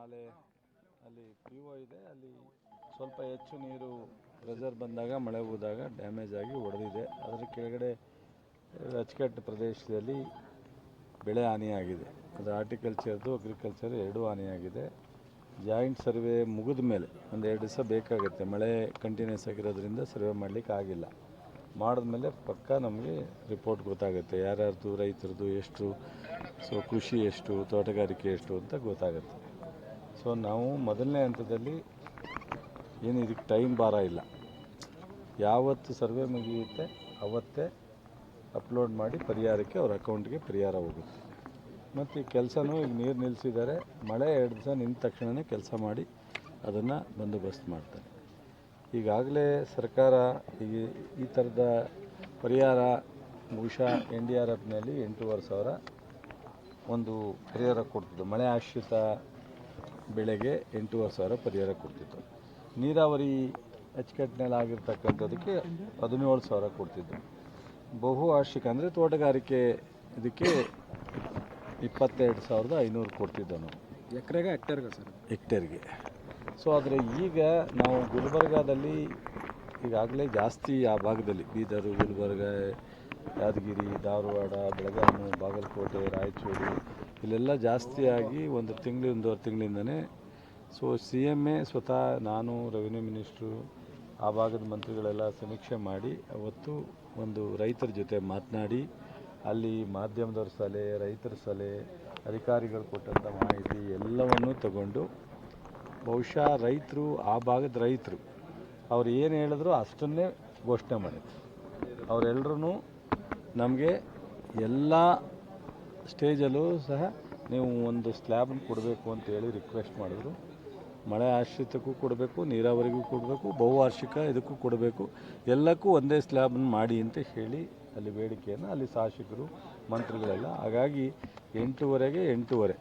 ನಾಲೆ ಅಲ್ಲಿ P O ಇದೆ. ಅಲ್ಲಿ ಸ್ವಲ್ಪ ಹೆಚ್ಚು ನೀರು ಪ್ರೆಷರ್ ಬಂದಾಗ ಮಳೆ ಹೋದಾಗ ಡ್ಯಾಮೇಜ್ ಆಗಿ ಒಡೆದಿದೆ. ಅದರ ಕೆಳಗಡೆ ಅಚ್ಚುಕಟ್ಟು ಪ್ರದೇಶದಲ್ಲಿ ಬೆಳೆ ಹಾನಿಯಾಗಿದೆ. ಅದು ಆರ್ಟಿಕಲ್ಚರ್ದು ಅಗ್ರಿಕಲ್ಚರ್ ಎರಡೂ ಹಾನಿಯಾಗಿದೆ. ಜಾಯಿಂಟ್ ಸರ್ವೆ ಮುಗಿದ ಮೇಲೆ ಒಂದು ಎರಡು ದಿವಸ ಬೇಕಾಗುತ್ತೆ. ಮಳೆ ಕಂಟಿನ್ಯೂಸ್ ಆಗಿರೋದ್ರಿಂದ ಸರ್ವೆ ಮಾಡಲಿಕ್ಕೆ ಆಗಿಲ್ಲ. ಮಾಡಿದ್ಮೇಲೆ ಪಕ್ಕ ನಮಗೆ ರಿಪೋರ್ಟ್ ಗೊತ್ತಾಗುತ್ತೆ. ಯಾರ್ಯಾರ್ದು ರೈತರದು ಎಷ್ಟು ಸೊ ಕೃಷಿ ಎಷ್ಟು, ತೋಟಗಾರಿಕೆ ಎಷ್ಟು ಅಂತ ಗೊತ್ತಾಗುತ್ತೆ. ಸೊ ನಾವು ಮೊದಲನೇ ಹಂತದಲ್ಲಿ ಏನು ಇದಕ್ಕೆ ಟೈಮ್ ಭಾರ ಇಲ್ಲ. ಯಾವತ್ತು ಸರ್ವೆ ಮುಗಿಯುತ್ತೆ, ಅವತ್ತೇ ಅಪ್ಲೋಡ್ ಮಾಡಿ ಪರಿಹಾರಕ್ಕೆ ಅವ್ರ ಅಕೌಂಟ್ಗೆ ಪರಿಹಾರ ಹೋಗುತ್ತೆ. ಮತ್ತು ಈ ಕೆಲಸನೂ ಈಗ ನೀರು ನಿಲ್ಲಿಸಿದ್ದಾರೆ ಮಳೆ ಎರಡು ದಿವಸ ನಿಂತ ತಕ್ಷಣವೇ ಕೆಲಸ ಮಾಡಿ ಅದನ್ನು ಬಂದೋಬಸ್ತ್ ಮಾಡ್ತಾರೆ. ಈಗಾಗಲೇ ಸರ್ಕಾರ ಈ ಈ ಥರದ ಪರಿಹಾರ ಬಹುಶಃ ಎನ್ ಡಿ ಆರ್ ಎಫ್ನಲ್ಲಿ ಎಂಟೂವರೆ ಸಾವಿರ ಒಂದು ಪರಿಹಾರ ಕೊಡ್ತಿದ್ದು. ಮಳೆ ಆಶ್ರಿತ ಬೆಳೆಗೆ ಎಂಟೂವರೆ ಸಾವಿರ ಪರಿಹಾರ ಕೊಡ್ತಿತ್ತು. ನೀರಾವರಿ ಅಚ್ಚುಕಟ್ಟಿನಲ್ಲಿ ಆಗಿರ್ತಕ್ಕಂಥದ್ದಕ್ಕೆ ಹದಿನೇಳು ಸಾವಿರ ಕೊಡ್ತಿದ್ದು ಬಹು ವಾರ್ಷಿಕ ಅಂದರೆ ತೋಟಗಾರಿಕೆ ಇದಕ್ಕೆ ಇಪ್ಪತ್ತೆರಡು ಸಾವಿರದ ಐನೂರು ಕೊಡ್ತಿದ್ದನು. ಎಕರೆಗೆ ಹೆಕ್ಟೇರ್ಗೆ ಸರ್? ಹೆಕ್ಟೇರ್ಗೆ. ಸೊ ಆದರೆ ಈಗ ನಾವು ಗುಲ್ಬರ್ಗಾದಲ್ಲಿ ಈಗಾಗಲೇ ಜಾಸ್ತಿ ಆ ಭಾಗದಲ್ಲಿ ಬೀದರು ಗುಲ್ಬರ್ಗ ಯಾದಗಿರಿ, ಧಾರವಾಡ ಬೆಳಗಾವಿ ಬಾಗಲಕೋಟೆ, ರಾಯಚೂರು ಇಲ್ಲೆಲ್ಲ ಜಾಸ್ತಿಯಾಗಿ ಒಂದು ತಿಂಗಳು, ಒಂದೂವರೆ ತಿಂಗಳಿಂದನೇ ಸೊ ಸಿ ಎಂ ಎ ಸ್ವತಃ ನಾನು ರೆವಿನ್ಯೂ ಮಿನಿಸ್ಟ್ರು ಆ ಭಾಗದ ಮಂತ್ರಿಗಳೆಲ್ಲ ಸಮೀಕ್ಷೆ ಮಾಡಿ, ಅವತ್ತು ಒಂದು ರೈತರ ಜೊತೆ ಮಾತನಾಡಿ, ಅಲ್ಲಿ ಮಾಧ್ಯಮದವ್ರ ಸಲಹೆ, ರೈತರ ಸಲಹೆ, ಅಧಿಕಾರಿಗಳು ಕೊಟ್ಟಂಥ ಮಾಹಿತಿ ಎಲ್ಲವನ್ನೂ ತಗೊಂಡು, ಬಹುಶಃ ರೈತರು, ಆ ಭಾಗದ ರೈತರು, ಅವ್ರು ಏನು ಹೇಳಿದ್ರು ಅಷ್ಟನ್ನೇ ಘೋಷಣೆ ಮಾಡಿದ್ರು. ಅವರೆಲ್ಲರೂ ನಮಗೆ ಎಲ್ಲ ಸ್ಟೇಜಲ್ಲೂ ಸಹ ನೀವು ಒಂದು ಸ್ಲ್ಯಾಬನ್ನು ಕೊಡಬೇಕು ಅಂತೇಳಿ ರಿಕ್ವೆಸ್ಟ್ ಮಾಡಿದ್ರು. ಮಳೆ ಆಶ್ರಿತಕ್ಕೂ ಕೊಡಬೇಕು, ನೀರಾವರಿಗೂ ಕೊಡಬೇಕು, ಬಹುವಾರ್ಷಿಕ ಇದಕ್ಕೂ ಕೊಡಬೇಕು. ಎಲ್ಲಕ್ಕೂ ಒಂದೇ ಸ್ಲ್ಯಾಬನ್ನು ಮಾಡಿ ಅಂತ ಹೇಳಿ ಅಲ್ಲಿ ಬೇಡಿಕೆಯನ್ನು, ಅಲ್ಲಿ ಶಾಸಕರು, ಮಂತ್ರಿಗಳೆಲ್ಲ. ಹಾಗಾಗಿ ಎಂಟೂವರೆಗೆ ಎಂಟೂವರೆ.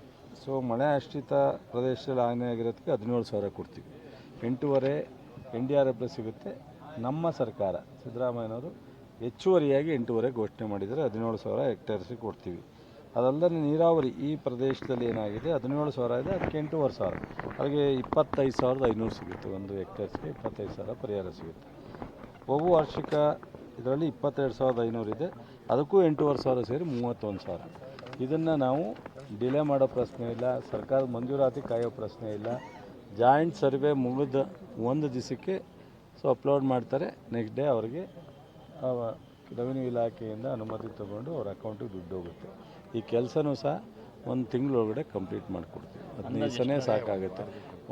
ಸೊ ಮಳೆ ಆಶ್ರಿತ ಪ್ರದೇಶದಲ್ಲಿ ಹಾನಿಯಾಗಿರೋದಕ್ಕೆ ಹದಿನೇಳು ಸಾವಿರ ಕೊಡ್ತೀವಿ. ಎಂಟೂವರೆ ಎನ್ ಡಿ ಆರ್ ಎಫ್ ಸಿಗುತ್ತೆ ನಮ್ಮ ಸರ್ಕಾರ. ಸಿದ್ದರಾಮಯ್ಯನವರು ಹೆಚ್ಚುವರಿಯಾಗಿ ಎಂಟೂವರೆ ಘೋಷಣೆ ಮಾಡಿದರೆ ಹದಿನೇಳು ಸಾವಿರ ಹೆಕ್ಟೇರ್ಸಿಗೆ ಕೊಡ್ತೀವಿ. ಅದಲ್ಲದೆ ನೀರಾವರಿ ಈ ಪ್ರದೇಶದಲ್ಲಿ ಏನಾಗಿದೆ? ಹದಿನೇಳು ಸಾವಿರ ಇದೆ, ಅದಕ್ಕೆ ಎಂಟೂವರೆ ಸಾವಿರ. ಅಲ್ಲಿಗೆ ಇಪ್ಪತ್ತೈದು ಸಾವಿರದ ಐನೂರು ಸಿಗುತ್ತೆ, ಒಂದು ಹೆಕ್ಟೇರ್ಸ್ಗೆ ಇಪ್ಪತ್ತೈದು ಸಾವಿರ ಪರಿಹಾರ ಸಿಗುತ್ತೆ. ಬಹು ವಾರ್ಷಿಕ ಇದರಲ್ಲಿ ಇಪ್ಪತ್ತೆರಡು ಸಾವಿರದ ಐನೂರು ಇದೆ, ಅದಕ್ಕೂ ಎಂಟೂವರೆ ಸಾವಿರ ಸೇರಿ ಮೂವತ್ತೊಂದು ಸಾವಿರ. ಇದನ್ನು ನಾವು ಡಿಲೇ ಮಾಡೋ ಪ್ರಶ್ನೆ ಇಲ್ಲ ಸರ್ಕಾರದ ಮಂಜೂರಾತಿ ಕಾಯೋ ಪ್ರಶ್ನೆ ಇಲ್ಲ. ಜಾಯಿಂಟ್ ಸರ್ವೆ ಮುಗಿದ ಒಂದು ದಿವಸಕ್ಕೆ ಸೊ ಅಪ್ಲೋಡ್ ಮಾಡ್ತಾರೆ, ನೆಕ್ಸ್ಟ್ ಡೇ ಅವರಿಗೆ ರೆವಿನ್ಯೂ ಇಲಾಖೆಯಿಂದ ಅನುಮತಿ ತಗೊಂಡು ಅವ್ರ ಅಕೌಂಟಿಗೆ ದುಡ್ಡು ಹೋಗುತ್ತೆ. ಈ ಕೆಲಸನೂ ಸಹ ಒಂದು ತಿಂಗಳೊಳಗಡೆ ಕಂಪ್ಲೀಟ್ ಮಾಡಿಕೊಡ್ತೀವಿ. ಹದಿನೈದು ದಿವಸನೇ ಸಾಕಾಗುತ್ತೆ.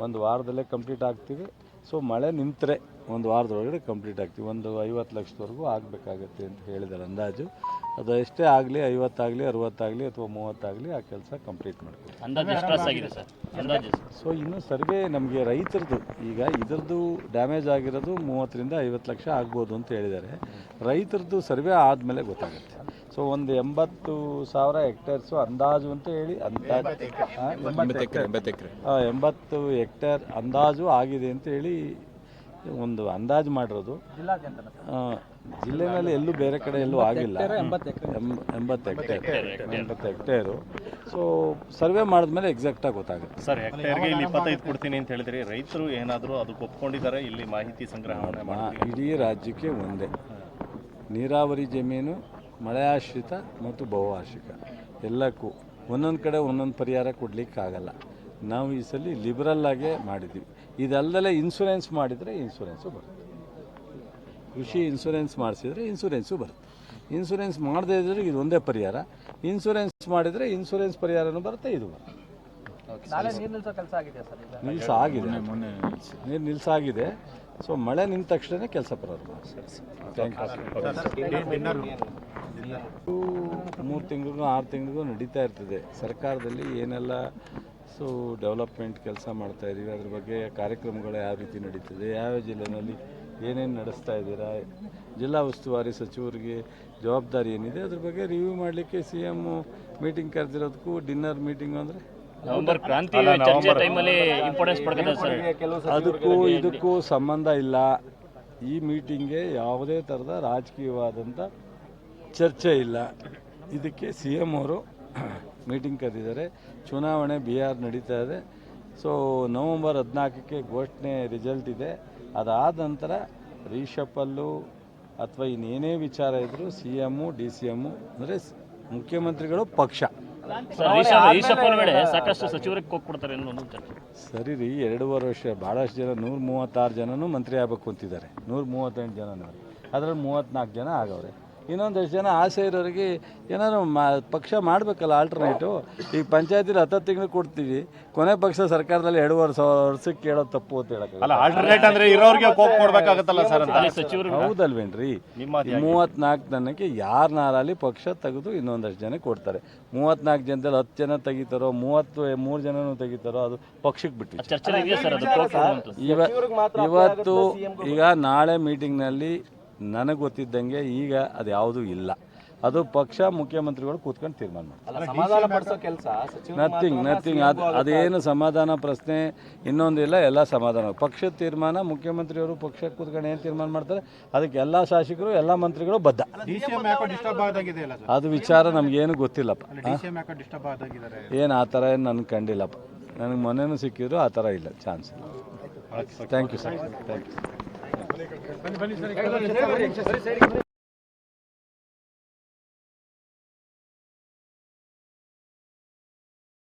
ಒಂದು ವಾರದಲ್ಲೇ ಕಂಪ್ಲೀಟ್ ಆಗ್ತೀವಿ. ಸೊ ಮಳೆ ನಿಂತರೆ ಒಂದು ವಾರದೊಳಗಡೆ ಕಂಪ್ಲೀಟ್ ಆಗ್ತೀವಿ. ಒಂದು ಐವತ್ತು ಲಕ್ಷದವರೆಗೂ ಆಗಬೇಕಾಗತ್ತೆ ಅಂತ ಹೇಳಿದ್ದಾರೆ ಅಂದಾಜು. ಅದು ಎಷ್ಟೇ ಆಗಲಿ ಐವತ್ತಾಗಲಿ ಅರವತ್ತಾಗಲಿ ಅಥವಾ ಮೂವತ್ತಾಗಲಿ ಆ ಕೆಲಸ ಕಂಪ್ಲೀಟ್ ಅಂದಾಜು ಎಷ್ಟು ಆಗಿದೆ ಸರ್? ಅಂದಾಜು ಸೊ ಇನ್ನು ಸರ್ವೆ ನಮಗೆ ರೈತರದ್ದು ಈಗ ಇದರದ್ದು ಡ್ಯಾಮೇಜ್ ಆಗಿರೋದು ಮೂವತ್ತರಿಂದ ಐವತ್ತು ಲಕ್ಷ ಆಗ್ಬೋದು ಅಂತ ಹೇಳಿದ್ದಾರೆ. ರೈತರದ್ದು ಸರ್ವೆ ಆದಮೇಲೆ ಗೊತ್ತಾಗುತ್ತೆ. ಸೊ ಒಂದು ಎಂಬತ್ತು ಸಾವಿರ ಹೆಕ್ಟೇರ್ಸು ಅಂದಾಜು ಅಂತ ಹೇಳಿ ಅಂದಾಜು ಎಂಬತ್ತು ಹೆಕ್ಟೇರ್ ಆ, ಎಂಬತ್ತು ಹೆಕ್ಟೇರ್ ಅಂದಾಜು ಆಗಿದೆ ಅಂತ ಹೇಳಿ ಒಂದು ಅಂದಾಜು ಮಾಡಿರೋದು. ಆ, ಜಿಲ್ಲೆನಲ್ಲಿ ಎಲ್ಲೂ ಬೇರೆ ಕಡೆ ಎಲ್ಲೂ ಆಗಿಲ್ಲ. ಎಂಬತ್ತು ಎಕರೆ ಎಂಬ- ಎಂಬತ್ತು ಹೆಕ್ಟೇರ್ ಎಂಬತ್ತು ಹೆಕ್ಟೇರು ಸೊ ಸರ್ವೆ ಮಾಡಿದ್ಮೇಲೆ ಎಕ್ಸಾಕ್ಟಾಗಿ ಗೊತ್ತಾಗುತ್ತೆ. ಸರ್ ಹೆಕ್ಟೇರ್ಗೆ ಇಲ್ಲಿ ಇಪ್ಪತ್ತೈದು ಕೊಡ್ತೀನಿ ಅಂತ ಹೇಳಿದ್ರಿ. ರೈತರು ಏನಾದರೂ ಅದಕ್ಕೆ ಒಪ್ಕೊಂಡಿದ್ದಾರೆ? ಇಲ್ಲಿ ಮಾಹಿತಿ ಸಂಗ್ರಹಣೆ ಮಾಡಿ ಇಡೀ ರಾಜ್ಯಕ್ಕೆ ಒಂದೇ. ನೀರಾವರಿ ಜಮೀನು ಮಳೆಯಾಶ್ರಿತ ಮತ್ತು ಬಹುವಾರ್ಷಿಕ. ಎಲ್ಲಕ್ಕೂ ಒಂದೊಂದು ಕಡೆ ಒಂದೊಂದು ಪರಿಹಾರ ಕೊಡಲಿಕ್ಕಾಗಲ್ಲ. ನಾವು ಈ ಸಲ ಲಿಬರಲ್ ಆಗೇ ಮಾಡಿದ್ವಿ ಇದಲ್ಲದೆ ಇನ್ಸೂರೆನ್ಸ್ ಮಾಡಿದರೆ ಇನ್ಸೂರೆನ್ಸು ಬರುತ್ತೆ. ಕೃಷಿ ಇನ್ಸೂರೆನ್ಸ್ ಮಾಡಿಸಿದರೆ ಇನ್ಸೂರೆನ್ಸು ಬರುತ್ತೆ. ಇನ್ಸೂರೆನ್ಸ್ ಮಾಡದೇ ಇದ್ರೆ ಇದು ಒಂದೇ ಪರಿಹಾರ. ಇನ್ಸೂರೆನ್ಸ್ ಮಾಡಿದರೆ ಇನ್ಸೂರೆನ್ಸ್ ಪರಿಹಾರನೂ ಬರುತ್ತೆ ಇದು ಬರುತ್ತೆ. ನಾಳೆ ನೀರು ನಿಲ್ಸೋ ಕೆಲಸ ಆಗಿದೆ ಸರ್ ಈಗ. ನಿಲ್ಸ. ಆಗಿದೆ ನೀರು ನಿಲ್ಸಾಗಿದೆ. ಸೊ ಮಳೆ ನಿಂತ ತಕ್ಷಣ ಕೆಲಸ ಪ್ರಾರಂಭ ಥ್ಯಾಂಕ್ ಯು ಮೂರು ತಿಂಗಳಿಗೂ ಆರು ತಿಂಗಳಿಗೂ ನಡೀತಾ ಇರ್ತದೆ. ಸರ್ಕಾರದಲ್ಲಿ ಏನೆಲ್ಲ ಸೊ ಡೆವಲಪ್ಮೆಂಟ್ ಕೆಲಸ ಮಾಡ್ತಾ ಇದ್ದೀವಿ ಅದ್ರ ಬಗ್ಗೆ ಕಾರ್ಯಕ್ರಮಗಳು ಯಾವ ರೀತಿ ನಡೀತದೆ ಯಾವ ಜಿಲ್ಲೆನಲ್ಲಿ ಏನೇನು ನಡೆಸ್ತಾ ಇದ್ದೀರಾ? ಜಿಲ್ಲಾ ಉಸ್ತುವಾರಿ ಸಚಿವರಿಗೆ ಜವಾಬ್ದಾರಿ ಏನಿದೆ? ಅದ್ರ ಬಗ್ಗೆ ರಿವ್ಯೂ ಮಾಡಲಿಕ್ಕೆ ಸಿ ಎಂ ಮೀಟಿಂಗ್ ಕರೆದಿರೋದಕ್ಕೂ ಡಿನ್ನರ್ ಮೀಟಿಂಗ್ ಅಂದರೆ? ನವೆಂಬರ್ ಕ್ರಾಂತಿ ಇಂಪಾರ್ಟೆನ್ಸ್ ಅದಕ್ಕೂ ಇದಕ್ಕೂ ಸಂಬಂಧ ಇಲ್ಲ. ಈ ಮೀಟಿಂಗ್ಗೆ ಯಾವುದೇ ಥರದ ರಾಜಕೀಯವಾದಂಥ ಚರ್ಚೆ ಇಲ್ಲ. ಇದಕ್ಕೆ ಸಿ ಎಂ ಅವರು ಮೀಟಿಂಗ್ ಕರೆದಿದ್ದಾರೆ. ಚುನಾವಣೆ ಬಿಹಾರ್ ನಡೀತಾ ಇದೆ. ಸೊ ನವಂಬರ್ ಹದಿನಾಲ್ಕಕ್ಕೆ ಘೋಷಣೆ ರಿಸಲ್ಟ್ ಇದೆ. ಅದಾದ ನಂತರ ರೀಶಫಲ್ಲು ಅಥವಾ ಇನ್ನೇನೇ ವಿಚಾರ ಇದ್ದರೂ C M D C M ಅಂದರೆ ಮುಖ್ಯಮಂತ್ರಿಗಳು ಪಕ್ಷ. ಸಾಕಷ್ಟು ಸಚಿವರಿಗೆ ಕೊಟ್ಬಿಡ್ತಾರೆ ಸರಿ ರೀ ಎರಡೂವರೆ ವರ್ಷ ಭಾಳಷ್ಟು ಜನ ನೂರ ಮೂವತ್ತಾರು ಜನನೂ ಮಂತ್ರಿ ಆಗಬೇಕು ಅಂತಿದ್ದಾರೆ. ನೂರ ಮೂವತ್ತೆಂಟು ಜನನೂ ಅದರಲ್ಲಿ ಮೂವತ್ತ್ನಾಲ್ಕು ಜನ ಆಗವ್ರೆ. ಇನ್ನೊಂದಷ್ಟು ಜನ ಆಸೆ ಇರೋರಿಗೆ ಏನಾದ್ರು ಮಾ ಪಕ್ಷ ಮಾಡಬೇಕಲ್ಲ ಆಲ್ಟರ್ನೇಟು ಈಗ ಪಂಚಾಯತಿಲಿ ಹತ್ತು ತಿಂಗಳು ಕೊಡ್ತೀವಿ. ಕೊನೆ ಪಕ್ಷ ಸರ್ಕಾರದಲ್ಲಿ ಎರಡೂವರೆ ಸಾವಿರ ವರ್ಷಕ್ಕೆ ಕೇಳೋದು ತಪ್ಪು ಅಂತ ಹೇಳಕ್ಕೆ ಆಲ್ಟರ್ನೇಟ್ ಅಂದ್ರೆ ಇರೋರಿಗೆ ಕೋಪ್ ಕೊಡ್ಬೇಕಾಗತ್ತಲ್ಲ ಸರ್ ಅಂತ. ಅಲ್ಲಿ ಸಚಿವರು ಹೌದಲ್ವೇನ್ರಿ? ನಿಮ್ಮ ಮೂವತ್ನಾಲ್ಕು ಜನಕ್ಕೆ ಯಾರನ್ನಾರಲ್ಲಿ ಪಕ್ಷ ತೆಗೆದು ಇನ್ನೊಂದಷ್ಟು ಜನ ಕೊಡ್ತಾರೆ. ಮೂವತ್ನಾಲ್ಕು ಜನದಲ್ಲಿ ಹತ್ತು ಜನ ತೆಗಿತಾರೋ ಮೂವತ್ತು ಮೂರು ಜನನು ತೆಗಿತಾರೋ ಅದು ಪಕ್ಷಕ್ಕೆ ಬಿಟ್ಟು ಚರ್ಚೆ ಸರ್ ಅದು? ಇವ ಇವತ್ತು ಈಗ ನಾಳೆ ಮೀಟಿಂಗ್ನಲ್ಲಿ ನನಗೆ ಗೊತ್ತಿದ್ದಂಗೆ ಈಗ ಅದು ಯಾವುದೂ ಇಲ್ಲ. ಅದು ಪಕ್ಷ ಮುಖ್ಯಮಂತ್ರಿಗಳು ಕೂತ್ಕೊಂಡು ತೀರ್ಮಾನ ಮಾಡ್ತಾರೆ. ನಥಿಂಗ್ ನಥಿಂಗ್ ಅದು ಅದೇನು ಸಮಾಧಾನ ಪ್ರಶ್ನೆ ಇನ್ನೊಂದಿಲ್ಲ ಎಲ್ಲ ಸಮಾಧಾನ. ಪಕ್ಷದ ತೀರ್ಮಾನ ಮುಖ್ಯಮಂತ್ರಿಯವರು ಪಕ್ಷ ಕೂತ್ಕೊಂಡು ಏನು ತೀರ್ಮಾನ ಮಾಡ್ತಾರೆ? ಅದಕ್ಕೆ ಎಲ್ಲ ಶಾಸಕರು ಎಲ್ಲ ಮಂತ್ರಿಗಳು ಬದ್ಧ. ಡಿಸ್ಟರ್ಬ್ ಆದಾಗಿದೆ ಸರ್? ಅದು ವಿಚಾರ ನಮಗೇನು ಗೊತ್ತಿಲ್ಲಪ್ಪ. ಏನು ಆ ಥರ ಏನು ನನಗೆ ಕಂಡಿಲ್ಲಪ್ಪ. ನನಗೆ ಮೊನ್ನೆನೂ ಸಿಕ್ಕಿದ್ರು ಆ ಥರ ಇಲ್ಲ chance thank you sir. Thank you ಬನ್ನಿ ಬನ್ನಿ ಸರ್.